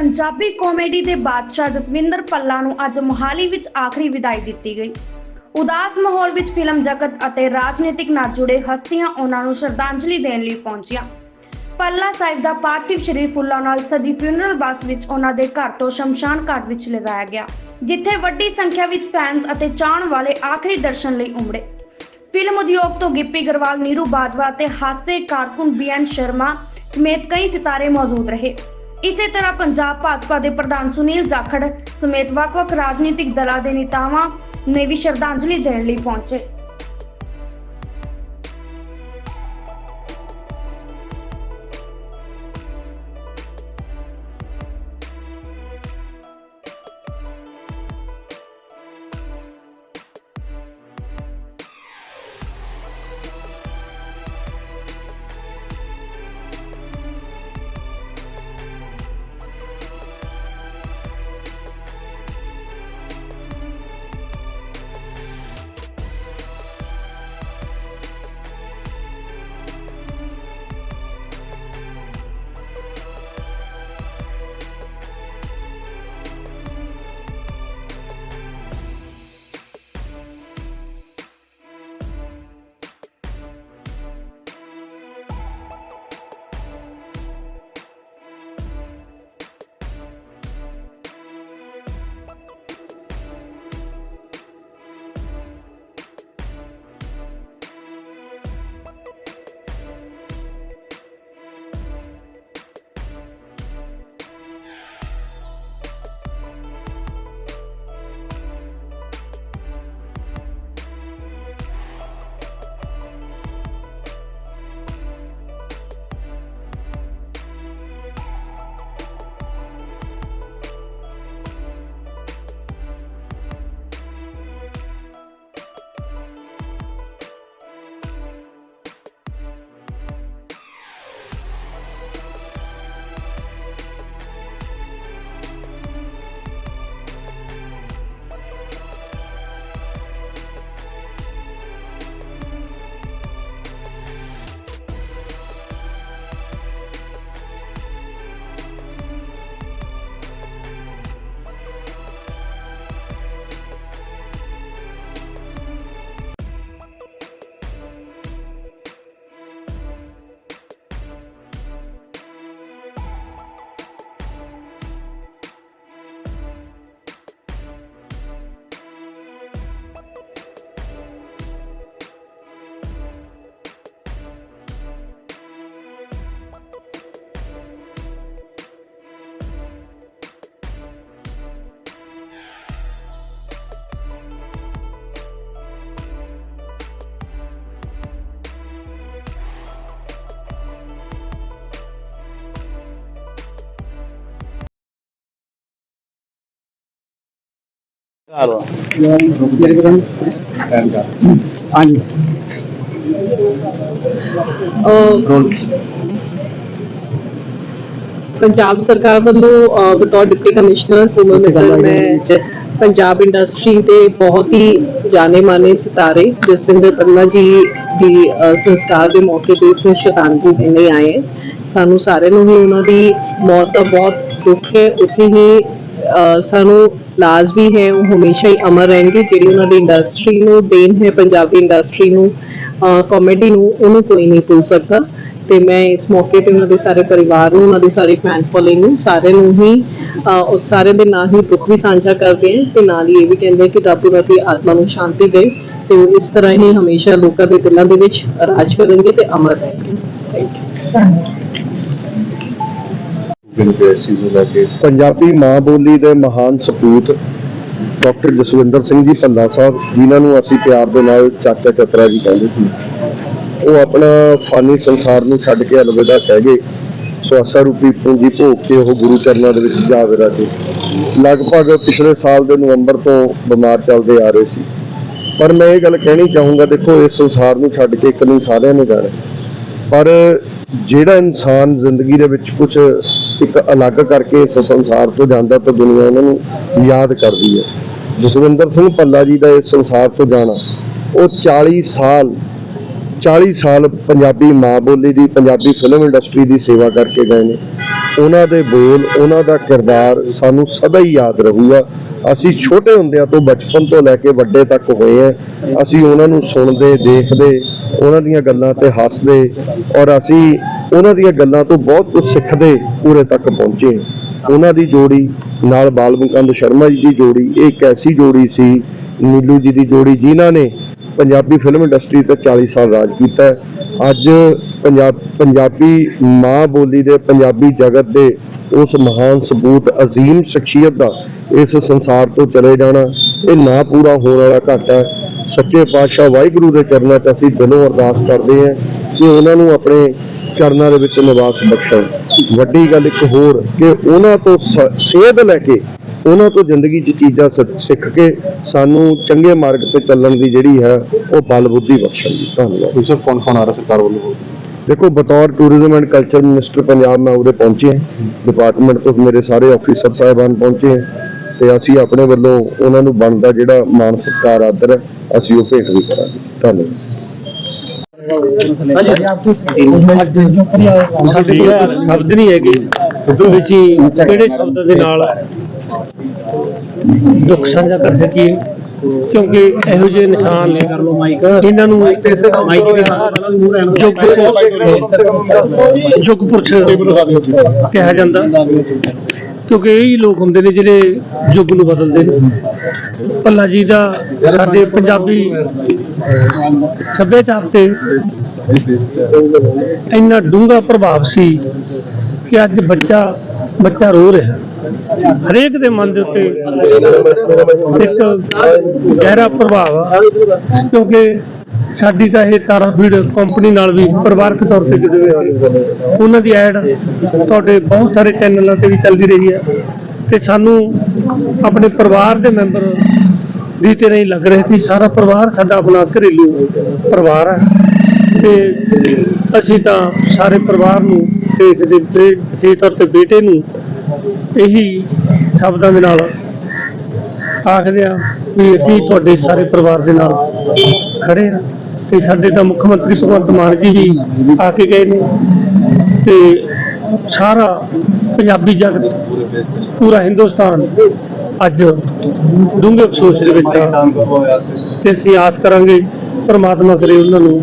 Punjabi comedy ਦੇ ਬਾਦਸ਼ਾਹ ਜਸਵਿੰਦਰ ਪੱਲਾ ਨੂੰ ਅੱਜ ਮੋਹਾਲੀ ਵਿੱਚ ਆਖਰੀ ਵਿਦਾਈ ਦਿੱਤੀ ਗਈ। ਉਦਾਸ ਮਾਹੌਲ ਵਿੱਚ ਫਿਲਮ ਜਗਤ ਅਤੇ ਰਾਜਨੀਤਿਕ ਨਾਲ ਜੁੜੇ ਹਸਤੀਆਂ ਉਹਨਾਂ ਨੂੰ ਸ਼ਰਧਾਂਜਲੀ ਦੇਣ ਲਈ ਪਹੁੰਚੀਆਂ। ਪੱਲਾ ਸਾਹਿਬ ਦਾ ਪਾਰਥਿਵ ਸ਼ਰੀਰ ਫੁੱਲਾਂ ਨਾਲ ਸਜੀ ਫਿਊਨਰਲ ਬੱਸ ਵਿੱਚ ਉਹਨਾਂ ਦੇ ਘਰ ਤੋਂ ਸ਼ਮਸ਼ਾਨ ਘਾਟ ਵਿੱਚ ਲਿਜਾਇਆ ਗਿਆ, ਜਿੱਥੇ ਵੱਡੀ ਸੰਖਿਆ ਵਿੱਚ ਫੈਨਸ ਅਤੇ ਚਾਹਣ ਵਾਲੇ ਆਖਰੀ ਦਰਸ਼ਨ ਲਈ ਉਮੜੇ। ਫਿਲਮ ਉਦਯੋਗ ਤੋਂ ਗਿੱਪੀ ਗਰਵਾਲ, ਨੀਰੂ ਬਾਜਵਾ ਅਤੇ ਹਾਸੇ ਕਾਰਕੁਨ ਬੀਐਨ ਸ਼ਰਮਾ ਸਮੇਤ ਕਈ ਸਿਤਾਰੇ ਮੌਜੂਦ ਰਹੇ। ਇਸੇ ਤਰ੍ਹਾਂ ਪੰਜਾਬ ਭਾਜਪਾ ਦੇ ਪ੍ਰਧਾਨ ਸੁਨੀਲ ਜਾਖੜ ਸਮੇਤ ਵੱਖ-ਵੱਖ ਰਾਜਨੀਤਿਕ ਦਲਾਂ ਦੇ ਨੇਤਾਵਾਂ ਨੇ ਵੀ ਸ਼ਰਧਾਂਜਲੀ ਦੇਣ ਲਈ ਪਹੁੰਚੇ। ਹਾਂਜੀ ਪੰਜਾਬ ਸਰਕਾਰ ਵੱਲੋਂ ਬਤੌਰ ਡਿਪਟੀ ਕਮਿਸ਼ਨਰ ਮਿੱਤਲ ਮੈਂ ਪੰਜਾਬ ਇੰਡਸਟਰੀ ਦੇ ਬਹੁਤ ਹੀ ਜਾਣੇ ਮਾਨੇ ਸਿਤਾਰੇ ਜਸਵਿੰਦਰ ਪੱਲਾ ਜੀ ਦੀ ਸੰਸਕਾਰ ਦੇ ਮੌਕੇ ਤੇ ਇੱਥੇ ਸ਼ਰਧਾਂਜਲੀ ਦੇਣ ਲਈ ਆਏ। ਸਾਨੂੰ ਸਾਰਿਆਂ ਨੂੰ ਹੀ ਉਹਨਾਂ ਦੀ ਮੌਤ ਦਾ ਬਹੁਤ ਦੁੱਖ ਹੈ। ਉੱਥੇ ਹੀ ਸਾਨੂੰ ਲਾਜ਼ ਵੀ ਹੈ, ਉਹ ਹਮੇਸ਼ਾ ਹੀ ਅਮਰ ਰਹਿਣਗੇ, ਜਿਹੜੀ ਉਹਨਾਂ ਦੀ ਇੰਡਸਟਰੀ ਨੂੰ ਦੇਣ ਹੈ, ਪੰਜਾਬੀ ਇੰਡਸਟਰੀ ਨੂੰ ਕਾਮੇਡੀ ਨੂੰ, ਉਹਨੂੰ ਕੋਈ ਨਹੀਂ ਭੁੱਲ ਸਕਦਾ। ਤੇ ਮੈਂ ਇਸ ਮੌਕੇ ਤੇ ਉਹਨਾਂ ਦੇ ਸਾਰੇ ਪਰਿਵਾਰ ਨੂੰ, ਉਹਨਾਂ ਦੇ ਸਾਰੇ ਫੈਨ ਫੋਲੋਇੰਗ ਨੂੰ, ਸਾਰਿਆਂ ਨੂੰ ਹੀ ਉਹ ਸਾਰਿਆਂ ਦੇ ਨਾਲ ਹੀ ਦੁੱਖ ਵੀ ਸਾਂਝਾ ਕਰਦੇ ਹਾਂ ਤੇ ਨਾਲ ਹੀ ਇਹ ਵੀ ਕਹਿੰਦੇ ਕਿ ਰੱਬ ਉਹਨਾਂ ਦੀ ਆਤਮਾ ਨੂੰ ਸ਼ਾਂਤੀ ਦੇ ਤੇ ਉਹ ਇਸ ਤਰ੍ਹਾਂ ਹੀ ਹਮੇਸ਼ਾ ਲੋਕਾਂ ਦੇ ਦਿਲਾਂ ਦੇ ਵਿੱਚ ਰਾਜ ਕਰਨਗੇ ਤੇ ਅਮਰ ਰਹਿਣਗੇ। ਥੈਂਕ ਯੂ ਬਿਨ ਨੂੰ ਲੈ ਕੇ ਪੰਜਾਬੀ ਮਾਂ ਬੋਲੀ ਦੇ ਮਹਾਨ ਸਪੂਤ ਡਾਕਟਰ ਜਸਵਿੰਦਰ ਸਿੰਘ ਜੀ ਭੱਲਾ ਸਾਹਿਬ, ਜਿਨ੍ਹਾਂ ਨੂੰ ਅਸੀਂ ਪਿਆਰ ਦੇ ਨਾਲ ਚਾਚਾ ਚਤਰਾ ਜੀ ਕਹਿੰਦੇ ਸੀ। ਉਹ ਆਪਣਾ ਫਾਨੀ ਸੰਸਾਰ ਨੂੰ ਛੱਡ ਕੇ ਅਲਵਿਦਾ ਕਹਿ ਗਏ। ਸਵਾਸਾ ਰੂਪੀ ਪੂੰਜੀ ਭੋਗ ਕੇ ਉਹ ਗੁਰੂ ਚਰਨਾਂ ਦੇ ਵਿੱਚ ਜਾ ਵਿਰਾਜੇ ਲਗਭਗ ਪਿਛਲੇ ਸਾਲ ਦੇ ਨਵੰਬਰ ਤੋਂ ਬਿਮਾਰ ਚੱਲਦੇ ਆ ਰਹੇ ਸੀ। ਪਰ ਮੈਂ ਇਹ ਗੱਲ ਕਹਿਣੀ ਚਾਹੂੰਗਾ, ਦੇਖੋ, ਇਸ ਸੰਸਾਰ ਨੂੰ ਛੱਡ ਕੇ ਇੱਕ ਦਿਨ ਸਾਰਿਆਂ ਨੇ ਜਾਣਾ। ਪਰ ਜਿਹੜਾ ਇਨਸਾਨ ਜ਼ਿੰਦਗੀ ਦੇ ਵਿੱਚ ਕੁਝ ਇੱਕ ਅਲੱਗ ਕਰਕੇ ਇਸ ਸੰਸਾਰ ਤੋਂ ਜਾਂਦਾ ਤਾਂ ਦੁਨੀਆ ਉਹਨਾਂ ਨੂੰ ਯਾਦ ਕਰਦੀ ਹੈ। ਜਸਵਿੰਦਰ ਸਿੰਘ ਭੱਲਾ ਜੀ ਦਾ ਇਸ ਸੰਸਾਰ ਤੋਂ ਜਾਣਾ, ਉਹ 40 ਸਾਲ 40 ਸਾਲ ਪੰਜਾਬੀ ਮਾਂ ਬੋਲੀ ਦੀ, ਪੰਜਾਬੀ ਫਿਲਮ ਇੰਡਸਟਰੀ ਦੀ ਸੇਵਾ ਕਰਕੇ ਗਏ ਨੇ। ਉਹਨਾਂ ਦੇ ਬੋਲ, ਉਹਨਾਂ ਦਾ ਕਿਰਦਾਰ ਸਾਨੂੰ ਸਦਾ ਹੀ ਯਾਦ ਰਹੂਗਾ। ਅਸੀਂ ਛੋਟੇ ਹੁੰਦਿਆਂ ਤੋਂ ਬਚਪਨ ਤੋਂ ਲੈ ਕੇ ਵੱਡੇ ਤੱਕ ਹੋਏ ਆ ਅਸੀਂ ਉਹਨਾਂ ਨੂੰ ਸੁਣਦੇ, ਦੇਖਦੇ, ਉਹਨਾਂ ਦੀਆਂ ਗੱਲਾਂ ਤੇ ਹੱਸਦੇ ਔਰ ਅਸੀਂ ਉਹਨਾਂ ਦੀਆਂ ਗੱਲਾਂ ਤੋਂ ਬਹੁਤ ਕੁਝ ਸਿੱਖਦੇ ਪੂਰੇ ਤੱਕ ਪਹੁੰਚੇ ਉਹਨਾਂ ਦੀ ਜੋੜੀ ਨਾਲ ਬਾਲ ਮੁਕੰਦ ਸ਼ਰਮਾ ਜੀ ਦੀ ਜੋੜੀ ਇਹ ਇੱਕ ਐਸੀ ਜੋੜੀ ਸੀ, ਨੀਲੂ ਜੀ ਦੀ ਜੋੜੀ, ਜਿਨ੍ਹਾਂ ਨੇ ਪੰਜਾਬੀ ਫਿਲਮ ਇੰਡਸਟਰੀ ਤੇ 40 ਸਾਲ ਰਾਜ ਕੀਤਾ ਅੱਜ ਪੰਜਾਬ, ਪੰਜਾਬੀ ਮਾਂ ਬੋਲੀ ਦੇ, ਪੰਜਾਬੀ ਜਗਤ ਦੇ ਉਸ ਮਹਾਨ ਸਬੂਤ ਅਜ਼ੀਮ ਸ਼ਖਸੀਅਤ ਦਾ ਇਸ ਸੰਸਾਰ ਤੋਂ ਚਲੇ ਜਾਣਾ, ਇਹ ਨਾ ਪੂਰਾ ਹੋਣ ਵਾਲਾ ਘਾਟਾ ਹੈ। ਸੱਚੇ ਪਾਤਸ਼ਾਹ ਵਾਹਿਗੁਰੂ ਦੇ ਚਰਨਾਂ 'ਚ ਅਸੀਂ ਦਿਲੋਂ ਅਰਦਾਸ ਕਰਦੇ ਹਾਂ ਕਿ ਉਹਨਾਂ ਨੂੰ ਆਪਣੇ ਚਰਨਾਂ ਦੇ ਵਿੱਚ ਨਿਵਾਸ ਬਖਸ਼ਣ। ਵੱਡੀ ਗੱਲ ਇੱਕ ਹੋਰ ਕਿ ਉਹਨਾਂ ਤੋਂ ਸੇਧ ਲੈ ਕੇ ਉਹਨਾਂ ਤੋਂ ਜ਼ਿੰਦਗੀ 'ਚ ਚੀਜ਼ਾਂ ਸਿੱਖ ਕੇ ਸਾਨੂੰ ਚੰਗੇ ਮਾਰਗ ਤੇ ਚੱਲਣ ਦੀ ਜਿਹੜੀ ਹੈ ਉਹ ਬਲ ਬੁੱਧੀ ਬਖਸ਼ਣ ਜੀ ਧੰਨਵਾਦ। ਸਰ ਕੌਣ ਕੌਣ ਆ ਰਿਹਾ ਸਰਕਾਰ ਵੱਲੋਂ? ਦੇਖੋ ਬਤੌਰ tourism and culture minister Punjab ਮੈਂ ਉਰੇ ਪਹੁੰਚੇ ਹਾਂ। ਡਿਪਾਰਟਮੈਂਟ ਤੋਂ ਮੇਰੇ ਸਾਰੇ ਆਫੀਸਰ ਸਾਹਿਬਾਨ ਪਹੁੰਚੇ ਹੈ ਤੇ ਅਸੀਂ ਆਪਣੇ ਵੱਲੋਂ ਉਹਨਾਂ ਨੂੰ ਬਣਦਾ ਜਿਹੜਾ ਮਾਨ ਸਤਿਕਾਰ ਆਦਰ ਹੈ ਅਸੀਂ ਉਹ ਭੇਟ ਵੀ ਕਰਾਂਗੇ। ਧੰਨਵਾਦ। ਸਾਡੇ ਕੋਲ ਸ਼ਬਦ ਨਹੀਂ ਹੈਗੇ ਸਿੱਧੂ ਵਿੱਚ ਹੀ ਕਿਹੜੇ ਸ਼ਬਦ ਦੇ ਨਾਲ ਦੁੱਖ ਸਾਂਝਾ ਕਰ ਸਕੀਏ ਕਿਉਂਕਿ ਇਹੋ ਜਿਹੇ ਨਿਸ਼ਾਨ ਨੇ ਕਰ ਲੋ ਮਾਈਕ ਇਹਨਾਂ ਨੂੰ ਮਾਈਕ ਦੇ ਯੁੱਗ ਪੁਰਸ਼ ਕਿਹਾ ਜਾਂਦਾ। ਕਿਉਂਕਿ ਇਹ ਹੀ ਲੋਕ ਹੁੰਦੇ ਨੇ ਜਿਹੜੇ ਯੁੱਗ ਨੂੰ ਬਦਲਦੇ ਨੇ। ਭੱਲਾ ਜੀ ਦਾ ਸਾਡੇ ਪੰਜਾਬੀ ਸੱਭਿਆਚਾਰ ਤੇ ਇੰਨਾ ਡੂੰਘਾ ਪ੍ਰਭਾਵ ਸੀ ਕਿ ਅੱਜ ਬੱਚਾ ਬੱਚਾ ਰੋ ਰਿਹਾ। ਹਰੇਕ ਦੇ ਮਨ ਦੇ ਉੱਤੇ ਇੱਕ ਗਹਿਰਾ ਪ੍ਰਭਾਵ ਕਿਉਂਕਿ ਸਾਡੀ ਤਾਂ ਇਹ ਤਾਰਾ ਫੀਡ ਕੰਪਨੀ ਨਾਲ ਵੀ ਪਰਿਵਾਰਕ ਤੌਰ ਤੇ ਜੁੜੇ ਹੋਏ ਹਾਂ। ਉਹਨਾਂ ਦੀ ਐਡ ਤੁਹਾਡੇ ਬਹੁਤ ਸਾਰੇ ਚੈਨਲਾਂ ਤੇ ਵੀ ਚੱਲਦੀ ਰਹੀ ਹੈ। ਤੇ ਸਾਨੂੰ ਆਪਣੇ ਪਰਿਵਾਰ ਦੇ ਮੈਂਬਰ ਵੀ ਤੇ ਨਹੀਂ ਲੱਗ ਰਹੇ ਸੀ। ਸਾਰਾ ਪਰਿਵਾਰ ਸਾਡਾ ਆਪਣਾ ਘਰੇਲੂ ਪਰਿਵਾਰ ਹੈ। ਤੇ ਅਸੀਂ ਤਾਂ ਸਾਰੇ ਪਰਿਵਾਰ ਨੂੰ ਤੇ ਇਹਦੇ ਤੇ ਤੌਰ ਤੇ ਬੇਟੇ ਨੂੰ ਇਹੀ ਸ਼ਬਦਾਂ ਦੇ ਨਾਲ ਆਖਦੇ ਆ ਕਿ ਅਸੀਂ ਤੁਹਾਡੇ ਸਾਰੇ ਪਰਿਵਾਰ ਦੇ ਨਾਲ ਖੜੇ ਆ ਤੇ ਸਾਡੇ ਤਾਂ ਮੁੱਖ ਮੰਤਰੀ ਭਗਵੰਤ ਮਾਨ ਜੀ ਵੀ ਆ ਕੇ ਗਏ ਨੇ। ਤੇ ਸਾਰਾ ਪੰਜਾਬੀ ਜਗਤ ਪੂਰਾ ਹਿੰਦੁਸਤਾਨ ਅੱਜ ਡੂੰਘੇ ਅਫਸੋਸ ਦੇ ਵਿੱਚ ਆ। ਤੇ ਅਸੀਂ ਆਸ ਕਰਾਂਗੇ ਪਰਮਾਤਮਾ ਕਰੇ ਉਹਨਾਂ ਨੂੰ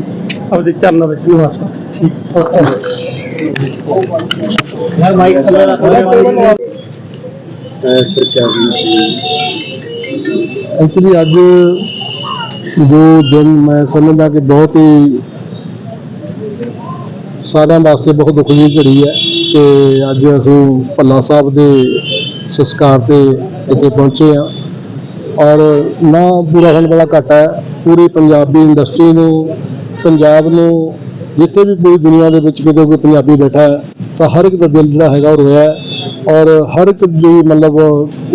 ਆਪਦੇ ਚਰਨਾਂ ਵਿੱਚ ਨਿਵਾਸ। ਠੀਕ ਐਕਚੁਅਲੀ ਅੱਜ ਜੋ ਦਿਨ ਮੈਂ ਸਮਝਦਾ ਕਿ ਬਹੁਤ ਹੀ ਸਾਰਿਆਂ ਵਾਸਤੇ ਬਹੁਤ ਦੁੱਖ ਦੀ ਘੜੀ ਹੈ ਕਿ ਅੱਜ ਅਸੀਂ ਭੱਲਾ ਸਾਹਿਬ ਦੇ ਸੰਸਕਾਰ ਤੇ ਇੱਥੇ ਪਹੁੰਚੇ ਆ ਔਰ ਨਾ ਬੁਰਾ ਹੋਣ ਵਾਲਾ ਘਾਟਾ ਹੈ, ਪੂਰੀ ਪੰਜਾਬੀ ਇੰਡਸਟਰੀ ਨੂੰ, ਪੰਜਾਬ ਨੂੰ, ਜਿੱਥੇ ਵੀ ਪੂਰੀ ਦੁਨੀਆ ਦੇ ਵਿੱਚ ਕਿਤੇ ਕੋਈ ਪੰਜਾਬੀ ਬੈਠਾ ਹੈ, ਤਾਂ ਹਰ ਇੱਕ ਦਾ ਦਿਲ ਜਿਹੜਾ ਹੈਗਾ ਉਹ ਰੋਇਆ ਔਰ ਹਰ ਇੱਕ ਦੀ ਮਤਲਬ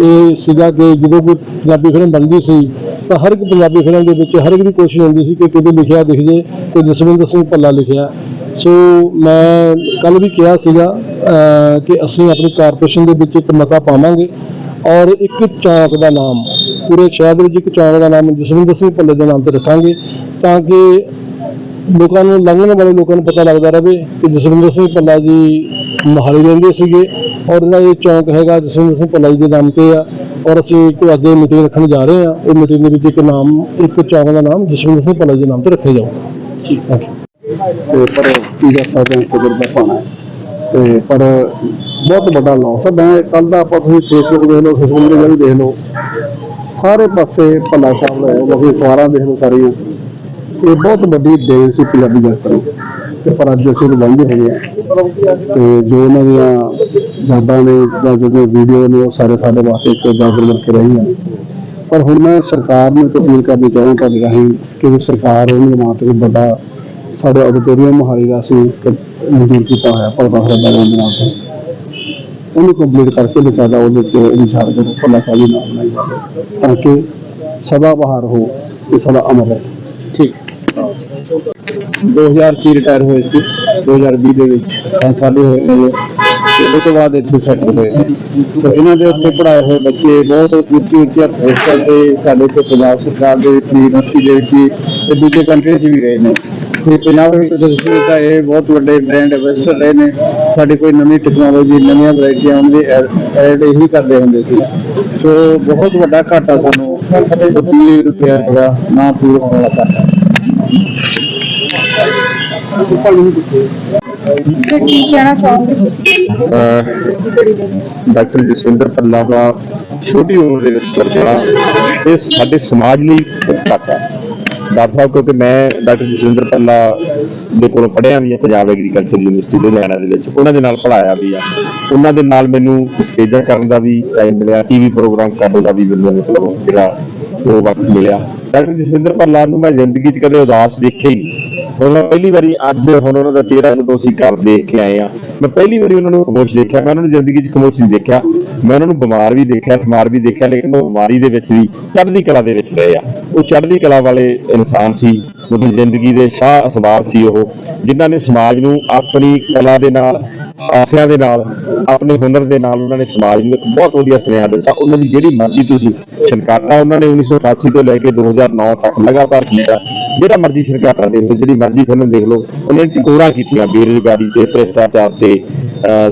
ਇਹ ਸੀਗਾ ਕਿ ਜਦੋਂ ਕੋਈ ਪੰਜਾਬੀ ਫਿਲਮ ਬਣਦੀ ਸੀ ਤਾਂ ਹਰ ਇੱਕ ਪੰਜਾਬੀ ਫਿਲਮ ਦੇ ਵਿੱਚ ਹਰ ਇੱਕ ਦੀ ਕੋਸ਼ਿਸ਼ ਹੁੰਦੀ ਸੀ ਕਿ ਕਿਤੇ ਲਿਖਿਆ ਦਿਖ ਜੇ ਤੇ ਜਸਵਿੰਦਰ ਸਿੰਘ ਭੱਲਾ ਲਿਖਿਆ। ਸੋ ਮੈਂ ਕੱਲ ਵੀ ਕਿਹਾ ਸੀਗਾ ਕਿ ਅਸੀਂ ਆਪਣੀ ਕਾਰਪੋਰੇਸ਼ਨ ਦੇ ਵਿੱਚ ਇੱਕ ਮਤਾ ਪਾਵਾਂਗੇ ਔਰ ਇੱਕ ਚੌਂਕ ਦਾ ਨਾਮ, ਪੂਰੇ ਸ਼ਹਿਰ ਦੇ ਵਿੱਚ ਇੱਕ ਚੌਂਕ ਦਾ ਨਾਮ ਜਸਵਿੰਦਰ ਸਿੰਘ ਭੱਲੇ ਦੇ ਨਾਮ ਤੇ ਰੱਖਾਂਗੇ ਤਾਂ ਕਿ ਲੋਕਾਂ ਨੂੰ ਲੰਘਣ ਵਾਲੇ ਲੋਕਾਂ ਨੂੰ ਪਤਾ ਲੱਗਦਾ ਰਹੇ ਕਿ ਜਸਵਿੰਦਰ ਸਿੰਘ ਭੱਲਾ ਜੀ ਮੋਹਾਲੀ ਰਹਿੰਦੇ ਸੀਗੇ ਔਰ ਇਹਨਾਂ ਇਹ ਚੌਂਕ ਹੈਗਾ ਜਸਵਿੰਦਰ ਸਿੰਘ ਭੱਲਾ ਜੀ ਦੇ ਨਾਮ ਤੇ ਆ। ਔਰ ਅਸੀਂ ਇੱਕ ਅੱਗੇ ਮੀਟਿੰਗ ਰੱਖਣ ਜਾ ਰਹੇ ਹਾਂ। ਉਹ ਮੀਟਿੰਗ ਦੇ ਵਿੱਚ ਇੱਕ ਨਾਮ ਇੱਕ ਚੌਂਕ ਦਾ ਨਾਮ ਜਸਵਿੰਦਰ ਸਿੰਘ ਭੱਲਾ ਜੀ ਦੇ ਨਾਮ ਤੇ ਰੱਖਿਆ ਜਾਊਗਾ ਠੀਕ ਹੈ ਤੇ ਪਰ ਕੀ ਕਰ ਸਕਦੇ ਹਾਂ। ਤਜਰਬਾ ਪਾਣਾ ਤੇ ਪਰ ਬਹੁਤ ਵੱਡਾ ਲਾਸ ਹੈ। ਮੈਂ ਕੱਲ ਦਾ ਆਪਾਂ ਤੁਸੀਂ ਫੇਸਬੁੱਕ ਦੇਖ ਲਓ ਸੋਸ਼ਲ ਮੀਡੀਆ ਵੀ ਦੇਖ ਲਓ। ਸਾਰੇ ਪਾਸੇ ਭੱਲਾ ਸਾਹਿਬ ਦਾ ਹੈ ਬਾਕੀ ਅਖਬਾਰਾਂ ਦੇਖ ਲਓ ਸਾਰੀਆਂ। ਇਹ ਬਹੁਤ ਵੱਡੀ ਦੇਣ ਸੀ ਪੰਜਾਬੀ ਜਨਤਾ ਨੂੰ। ਤੇ ਪਰ ਅੱਜ ਅਸੀਂ ਲਵਾਉਂਦੇ ਹੈਗੇ ਆ ਤੇ ਜੋ ਉਹਨਾਂ ਦੀਆਂ ਯਾਦਾਂ ਨੇ ਜਾਂ ਜਿਹੜੀਆਂ ਵੀਡੀਓ ਨੇ ਉਹ ਸਾਰੇ ਸਾਡੇ ਵਾਸਤੇ ਇੱਕ ਜਾਗਰ ਬਣ ਕੇ ਰਹੀਆਂ ਪਰ ਹੁਣ ਮੈਂ ਸਰਕਾਰ ਨੂੰ ਅਪੀਲ ਕਰਨੀ ਚਾਹੁੰਦਾ ਤੁਹਾਡੇ ਰਾਹੀਂ ਕਿ ਸਰਕਾਰ ਉਹਨੂੰ ਨਾਂ ਤੇ ਵੱਡਾ ਸਾਡੇ ਆਡੀਟੋਰੀਅਮ ਮੋਹਾਲੀ ਦਾ ਇੱਕ ਮਨਜ਼ੂਰ ਕੀਤਾ ਹੋਇਆ ਪਰਦਾ ਹਰਦਾ ਦੇ ਨਾਮ ਤੇ। ਉਹਨੂੰ ਕੰਪਲੀਟ ਕਰਕੇ ਲਿਖਿਆ ਦਾ ਉਹਦੇ ਤੇ ਯਾਦਗਾਰ ਭੱਲਾ ਸਾਹਿਬ ਦੀ ਨਾਮ ਬਣਾਈ ਜਾਵੇ ਤਾਂ ਕਿ ਸਦਾ ਬਹਾਰ ਹੋ ਤੇ ਸਦਾ ਅਮਰ ਰਹੇ। ਠੀਕ। 2000 ਚ ਰਿਟਾਇਰ ਹੋਏ ਸੀ 2020 ਦੇ ਵਿੱਚ। ਪੰਜ ਸਾਲ ਹੀ ਹੋਏ ਨੇ। ਉਹ ਤੋਂ ਬਾਅਦ ਇੱਥੇ ਸੈਟਲ ਹੋਏ ਸੋ ਇਹਨਾਂ ਦੇ ਉੱਤੇ ਪੜਾਏ ਹੋਏ ਬੱਚੇ ਬਹੁਤ ਉੱਚੀ ਉੱਚੀ ਪੋਸਟਾਂ ਤੇ ਸਾਡੇ ਇੱਥੇ ਪੰਜਾਬ ਸਰਕਾਰ ਦੇ ਵਿੱਚ, ਯੂਨੀਵਰਸਿਟੀ ਦੇ ਵਿੱਚ ਵੀ ਤੇ ਦੂਜੇ ਕੰਟਰੀ 'ਚ ਵੀ ਰਹੇ ਨੇ। ਤੇ ਪੰਜਾਬ ਇੰਡਸਟਰੀ ਦਾ ਇਹ ਬਹੁਤ ਵੱਡੇ ਬ੍ਰਾਂਡ ਐਂਬੈਸਡਰ ਰਹੇ ਨੇ। ਸਾਡੀ ਕੋਈ ਨਵੀਂ ਟੈਕਨੋਲੋਜੀ ਨਵੀਆਂ ਵੈਰਾਈਟੀਆਂ ਆਉਣ ਦੀ ਐਡ ਇਹੀ ਕਰਦੇ ਹੁੰਦੇ ਸੀ। ਸੋ ਬਹੁਤ ਵੱਡਾ ਘਾਟਾ ਸਾਨੂੰ 20 ਰੁਪਏ ਦਾ ਨਾ ਪੂਰਾ ਹੋਣ ਵਾਲਾ ਘਾਟਾ ਡਾਕਟਰ ਜਸਵਿੰਦਰ ਪੱਲਾ ਦਾ ਛੋਟੀ ਉਮਰ ਦੇ ਵਿੱਚ ਕਰਨਾ ਇਹ ਸਾਡੇ ਸਮਾਜ ਲਈ ਇੱਕ ਹੈ। ਡਾਕਟਰ ਸਾਹਿਬ, ਕਿਉਂਕਿ ਮੈਂ ਡਾਕਟਰ ਜਸਵਿੰਦਰ ਪੱਲਾ ਦੇ ਕੋਲੋਂ ਪੜ੍ਹਿਆ ਵੀ ਆ ਪੰਜਾਬ ਐਗਰੀਕਲਚਰ ਯੂਨੀਵਰਸਿਟੀ ਦੇ ਲੁਧਿਆਣਾ ਦੇ ਵਿੱਚ। ਉਹਨਾਂ ਦੇ ਨਾਲ ਪੜ੍ਹਾਇਆ ਵੀ ਆ। ਉਹਨਾਂ ਦੇ ਨਾਲ ਮੈਨੂੰ ਸਟੇਜਾਂ ਕਰਨ ਦਾ ਵੀ ਟਾਈਮ ਮਿਲਿਆ ਟੀਵੀ ਪ੍ਰੋਗਰਾਮ ਕਰਨ ਦਾ ਵੀ ਮੈਨੂੰ ਜਿਹੜਾ ਉਹ ਵਕਤ ਮਿਲਿਆ। ਡਾਕਟਰ ਜਸਵਿੰਦਰ ਪੱਲਾ ਨੂੰ ਮੈਂ ਜ਼ਿੰਦਗੀ 'ਚ ਕਦੇ ਉਦਾਸ ਦੇਖਿਆ ਹੀ ਨਹੀਂ। ਹੁਣ ਮੈਂ ਪਹਿਲੀ ਵਾਰੀ ਅੱਜ ਹੁਣ ਉਹਨਾਂ ਦਾ ਚਿਹਰਾ ਜਦੋਂ ਅਸੀਂ ਘਰ ਦੇਖ ਕੇ ਆਏ ਆ ਮੈਂ ਪਹਿਲੀ ਵਾਰੀ ਉਹਨਾਂ ਨੂੰ ਖਮੋਸ਼ ਦੇਖਿਆ, ਮੈਂ ਉਹਨਾਂ ਨੂੰ ਜ਼ਿੰਦਗੀ 'ਚ ਖਮੋਸ਼ ਨਹੀਂ ਦੇਖਿਆ। ਮੈਂ ਉਹਨਾਂ ਨੂੰ ਬਿਮਾਰ ਵੀ ਦੇਖਿਆ, ਬਿਮਾਰ ਵੀ ਦੇਖਿਆ, ਲੇਕਿਨ ਉਹ ਬਿਮਾਰੀ ਦੇ ਵਿੱਚ ਵੀ ਚੜ੍ਹਦੀ ਕਲਾ ਦੇ ਵਿੱਚ ਰਹੇ ਆ। ਉਹ ਚੜ੍ਹਦੀ ਕਲਾ ਵਾਲੇ ਇਨਸਾਨ ਸੀ, ਉਹਦੀ ਜ਼ਿੰਦਗੀ ਦੇ ਸ਼ਾਹ ਅਸਵਾਰ ਸੀ ਉਹ, ਜਿਨ੍ਹਾਂ ਨੇ ਸਮਾਜ ਨੂੰ ਆਪਣੀ ਕਲਾ ਦੇ ਨਾਲ ਆਸਿਆਂ ਦੇ ਨਾਲ, ਆਪਣੇ ਹੁਨਰ ਦੇ ਨਾਲ ਉਹਨਾਂ ਨੇ ਸਮਾਜ ਨੂੰ ਇੱਕ ਬਹੁਤ ਵਧੀਆ ਸੁਨੇਹਾ ਦਿੱਤਾ। ਉਹਨਾਂ ਦੀ ਜਿਹੜੀ ਮਰਜ਼ੀ ਤੁਸੀਂ ਛਨਕਾਟਾ ਉਹਨਾਂ ਨੇ 1988 ਤੋਂ ਲੈ ਕੇ 2009 ਤੱਕ ਲਗਾਤਾਰ ਕੀਤਾ। ਜਿਹੜਾ ਮਰਜ਼ੀ ਛਨਕਾਟਾ ਦੇਖ ਲਓ ਜਿਹੜੀ ਮਰਜ਼ੀ ਫਿਲਮ ਦੇਖ ਲਓ, ਉਹਨਾਂ ਨੇ ਟਿਕੋਰਾ ਕੀਤੀਆਂ ਬੇਰੁਜ਼ਗਾਰੀ ਤੇ, ਭ੍ਰਿਸ਼ਟਾਚਾਰ ਤੇ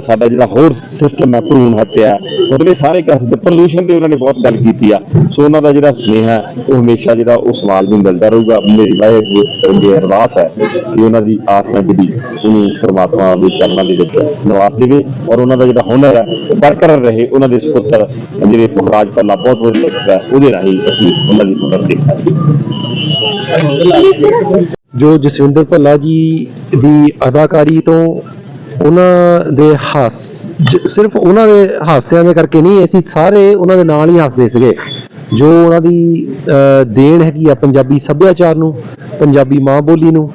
ਸਾਡਾ ਜਿਹੜਾ ਹੋਰ ਸਿਸਟਮ ਹੈ, ਭਰੂਣ ਹੱਤਿਆ, ਉਹਦੇ ਸਾਰੇ ਕਾਸੇ ਪੋਲੂਸ਼ਨ ਤੇ ਉਹਨਾਂ ਨੇ ਬਹੁਤ ਗੱਲ ਕੀਤੀ ਆ। ਸੋ ਉਹਨਾਂ ਦਾ ਜਿਹੜਾ ਸੁਨੇਹਾ ਉਹ ਹਮੇਸ਼ਾ ਜਿਹੜਾ ਉਹ ਸਮਾਜ ਨੂੰ ਮਿਲਦਾ ਰਹੂਗਾ। ਮੇਰੀ ਵਾਹਿਗੁਰੂ ਦੀ ਅਰਦਾਸ ਹੈ ਕਿ ਉਹਨਾਂ ਦੀ ਆਤਮਾ ਜਿਹੜੀ ਉਹਨੂੰ ਪਰਮਾਤਮਾ ਦੇ ਚਰਨਾਂ ਦੇ ਵਿੱਚ ਨਿਵਾਸ ਦੇਵੇ ਔਰ ਉਹਨਾਂ ਦਾ ਜਿਹੜਾ ਹੁਨਰ ਹੈ ਉਹ ਬਰਕਰਾਰ ਰਹੇ ਉਹਨਾਂ ਦੇ ਸੁਪੁੱਤਰ ਜਿਹੜੇ ਪੁਖਰਾਜ ਪੱਲਾ ਬਹੁਤ ਵਧੀਆ ਲਿਖਦਾ ਉਹਦੇ ਰਾਹੀਂ ਅਸੀਂ ਉਹਨਾਂ ਦੀ ਹੁਨਰ ਦੇਖਾਂਗੇ ਜੋ ਜਸਵਿੰਦਰ ਭੱਲਾ ਜੀ ਦੀ ਅਦਾਕਾਰੀ ਤੋਂ ਉਹਨਾਂ ਦੇ ਹਾਸ ਸਿਰਫ ਉਹਨਾਂ ਦੇ ਹਾਸਿਆਂ ਦੇ ਕਰਕੇ ਨਹੀਂ ਅਸੀਂ ਸਾਰੇ ਉਹਨਾਂ ਦੇ ਨਾਲ ਹੀ ਹੱਸਦੇ ਸੀਗੇ। ਜੋ ਉਹਨਾਂ ਦੀ ਅਹ, ਦੇਣ ਹੈਗੀ ਆ ਪੰਜਾਬੀ ਸੱਭਿਆਚਾਰ ਨੂੰ ਪੰਜਾਬੀ ਮਾਂ ਬੋਲੀ ਨੂੰ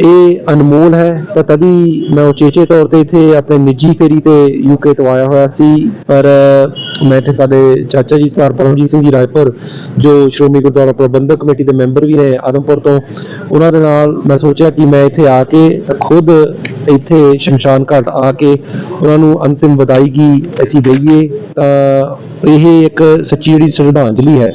ਇਹ ਅਨਮੋਲ ਹੈ, ਤਾਂ ਤਦੀ ਮੈਂ ਉਚੇਚੇ ਤੌਰ ਤੇ ਇੱਥੇ ਆਪਣੇ ਨਿੱਜੀ ਫੇਰੀ ਤੇ ਯੂਕੇ ਤੋਂ ਆਇਆ ਹੋਇਆ ਸੀ। ਪਰ ਮੈਂ ਇੱਥੇ ਸਾਡੇ ਚਾਚਾ ਜੀ ਸਰ ਪਰਮਜੀਤ ਸਿੰਘ ਜੀ ਰਾਏਪੁਰ, ਜੋ ਸ਼੍ਰੋਮਣੀ ਗੁਰਦੁਆਰਾ ਪ੍ਰਬੰਧਕ ਕਮੇਟੀ ਦੇ ਮੈਂਬਰ ਵੀ ਨੇ ਆਦਮਪੁਰ ਤੋਂ, ਉਹਨਾਂ ਦੇ ਨਾਲ ਮੈਂ ਸੋਚਿਆ ਕਿ ਮੈਂ ਇੱਥੇ ਆ ਕੇ ਖੁਦ ਇੱਥੇ ਸ਼ਮਸ਼ਾਨ ਘਾਟ ਆ ਕੇ ਉਹਨਾਂ ਨੂੰ ਅੰਤਿਮ ਵਿਦਾਇਗੀ ਅਸੀਂ ਦਈਏ, ਤਾਂ ਇਹ ਇੱਕ ਸੱਚੀ ਜਿਹੜੀ ਸ਼ਰਧਾਂਜਲੀ ਹੈ।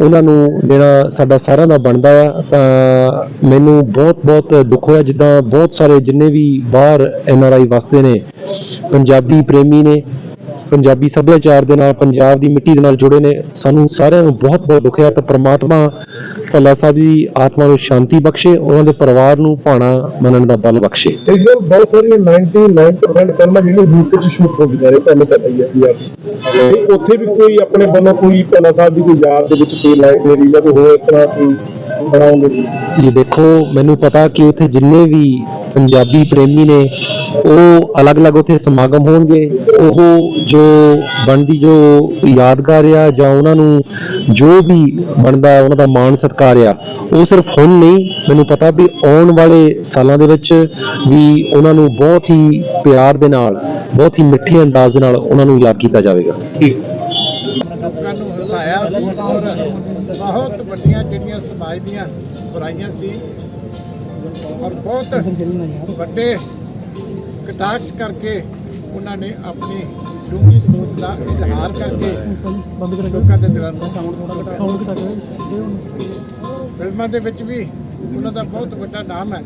ਉਹਨਾਂ ਨੂੰ ਦੇਣਾ ਸਾਡਾ ਸਾਰਿਆਂ ਦਾ ਬਣਦਾ ਆ, ਤਾਂ ਮੈਨੂੰ ਬਹੁਤ ਬਹੁਤ ਦੁੱਖ ਹੋਇਆ, ਜਿੱਦਾਂ ਬਹੁਤ ਸਾਰੇ ਜਿੰਨੇ ਵੀ ਬਾਹਰ ਐਨ ਆਰ ਆਈ ਵਸਦੇ ਨੇ, ਪੰਜਾਬੀ ਪ੍ਰੇਮੀ ਨੇ ਪੰਜਾਬੀ ਸੱਭਿਆਚਾਰ ਦੇ ਨਾਲ ਪੰਜਾਬ ਦੀ ਮਿੱਟੀ ਦੇ ਨਾਲ ਜੁੜੇ ਨੇ। ਸਾਨੂੰ ਸਾਰਿਆਂ ਨੂੰ ਬਹੁਤ ਬਹੁਤ ਦੁੱਖ ਹੈ ਤਾਂ ਪ੍ਰਮਾਤਮਾ ਭੱਲਾ ਸਾਹਿਬ ਦੀ ਆਤਮਾ ਨੂੰ ਸ਼ਾਂਤੀ ਬਖਸ਼ੇ ਉਹਨਾਂ ਦੇ ਪਰਿਵਾਰ ਨੂੰ ਭਾਣਾ ਮੰਨਣ ਦਾ ਬਲ ਬਖਸ਼ੇ। ਇਸ ਦਿਨ ਬਹੁਤ ਸਾਰੀਆਂ 99% ਫਿਲਮਾਂ ਜਿਹੜੀਆਂ ਯੂਕੇ ਚ ਸ਼ੂਟ ਹੋ ਗਈਆਂ ਨੇ ਤੁਹਾਨੂੰ ਪਤਾ ਹੀ ਹੈ ਜੀ ਆਪ ਤੇ ਉੱਥੇ ਵੀ ਕੋਈ ਆਪਣੇ ਵੱਲੋਂ ਕੋਈ ਭੱਲਾ ਸਾਹਿਬ ਦੀ ਕੋਈ ਯਾਦ ਦੇ ਵਿੱਚ ਕੋਈ ਲਾਇਬ੍ਰੇਰੀ ਜਾਂ ਕੋਈ ਹੋਰ ਇਸ ਤਰ੍ਹਾਂ ਕੋਈ ਬਣਾਉਂਦੇ ਜੀ ਜੀ ਦੇਖੋ ਮੈਨੂੰ ਪਤਾ ਕਿ ਉੱਥੇ ਜਿੰਨੇ ਵੀ ਪੰਜਾਬੀ ਪ੍ਰੇਮੀ ਨੇ ਉਹ ਅਲੱਗ-ਅਲੱਗ ਉੱਥੇ ਸਮਾਗਮ ਹੋਣਗੇ। ਉਹ ਜੋ ਬਣਦੀ ਜੋ ਯਾਦਗਾਰ ਆ ਜਾਂ ਉਹਨਾਂ ਨੂੰ ਜੋ ਵੀ ਬਣਦਾ ਉਹਨਾਂ ਦਾ ਮਾਣ ਸਤਿਕਾਰ ਆ ਉਹ ਸਿਰਫ ਹੁਣ ਨਹੀਂ ਮੈਨੂੰ ਪਤਾ ਵੀ ਆਉਣ ਵਾਲੇ ਸਾਲਾਂ ਦੇ ਵਿੱਚ ਵੀ ਉਹਨਾਂ ਨੂੰ ਬਹੁਤ ਹੀ ਪਿਆਰ ਦੇ ਨਾਲ ਬਹੁਤ ਹੀ ਮਿੱਠੇ ਅੰਦਾਜ਼ ਦੇ ਨਾਲ ਉਹਨਾਂ ਨੂੰ ਯਾਦ ਕੀਤਾ ਜਾਵੇਗਾ। ਲੋਕਾਂ ਨੂੰ ਹਸਾਇਆ ਔਰ ਬਹੁਤ ਵੱਡੀਆਂ ਜਿਹੜੀਆਂ ਸਮਾਜ ਦੀਆਂ ਬੁਰਾਈਆਂ ਸੀ ਔਰ ਬਹੁਤ ਵੱਡੇ ਕਟਾਕਸ਼ ਕਰਕੇ ਉਹਨਾਂ ਨੇ ਆਪਣੀ ਡੂੰਘੀ ਸੋਚ ਦਾ ਇਜ਼ਹਾਰ ਕਰਕੇ ਲੋਕਾਂ ਦੇ ਦਿਲਾਂ ਨੂੰ ਫਿਲਮਾਂ ਦੇ ਵਿੱਚ ਵੀ ਉਹਨਾਂ ਦਾ ਬਹੁਤ ਵੱਡਾ ਨਾਮ ਹੈ।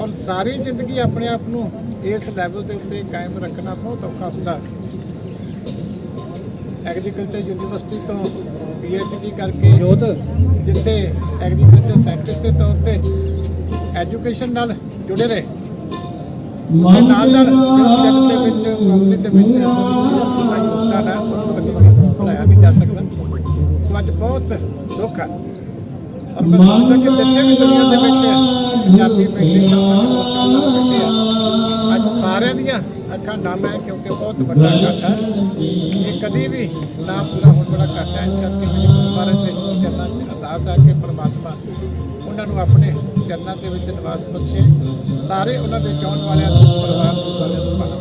ਔਰ ਸਾਰੀ ਜ਼ਿੰਦਗੀ ਆਪਣੇ ਆਪ ਨੂੰ ਇਸ ਲੈਵਲ ਦੇ ਉੱਤੇ ਕਾਇਮ ਰੱਖਣਾ ਬਹੁਤ ਔਖਾ ਹੁੰਦਾ। ਐਗਰੀਕਲਚਰ ਯੂਨੀਵਰਸਿਟੀ ਤੋਂ ਡੀ ਕਰਕੇ ਜਿੱਥੇ ਐਗਰੀਕਲਚਰ ਸਾਇੰਟਿਸਟ ਦੇ ਤੌਰ ਤੇ ਐਜੂਕੇਸ਼ਨ ਨਾਲ ਜੁੜੇ ਰਹੇ। ਤੇ ਨਾਲ ਨਾਲ ਜਗਤ ਦੇ ਵਿੱਚ ਕੰਪਨੀ ਦੇ ਵਿੱਚ ਆਪਣਾ ਯੋਗਦਾਨ ਹੈ ਕਦੀ ਵੀ ਜਾ ਸਕਦਾ। ਸੋ ਅੱਜ ਬਹੁਤ ਦੁੱਖ ਹੈ। ਔਰ ਮੈਂ ਸਮਝਦਾ ਕਿ ਜਿੰਨੇ ਵੀ ਦੁਨੀਆ ਦੇ ਵਿੱਚ ਪੰਜਾਬੀ ਬੈਠੇ ਆ। ਅੱਜ ਸਾਰਿਆਂ ਦੀਆਂ ਅੱਖਾਂ ਨਮ ਹੈ ਕਿਉਂਕਿ ਬਹੁਤ ਵੱਡਾ ਘਾਟਾ ਹੈ। ਇਹ ਕਦੀ ਵੀ ਨਾ ਪੂਰਾ ਹੋਣ ਵਾਲਾ ਘਾਟਾ ਹੈ। ਇਸ ਕਰਕੇ ਮੇਰੇ ਮਹਾਰਾਜ ਦੇ ਚਰਨਾਂ 'ਚ ਅਰਦਾਸ ਹੈ ਕਿ ਪਰਮਾਤਮਾ ਉਹਨਾਂ ਨੂੰ ਆਪਣੇ ਚਰਨਾਂ ਦੇ ਵਿੱਚ ਨਿਵਾਸ ਬਖਸ਼ੇ। ਸਾਰੇ ਉਹਨਾਂ ਦੇ ਚਾਹਣ ਵਾਲਿਆਂ ਨੂੰ ਪਰਿਵਾਰ ਨੂੰ ਸਾਰਿਆਂ ਨੂੰ ਭਾਣਾ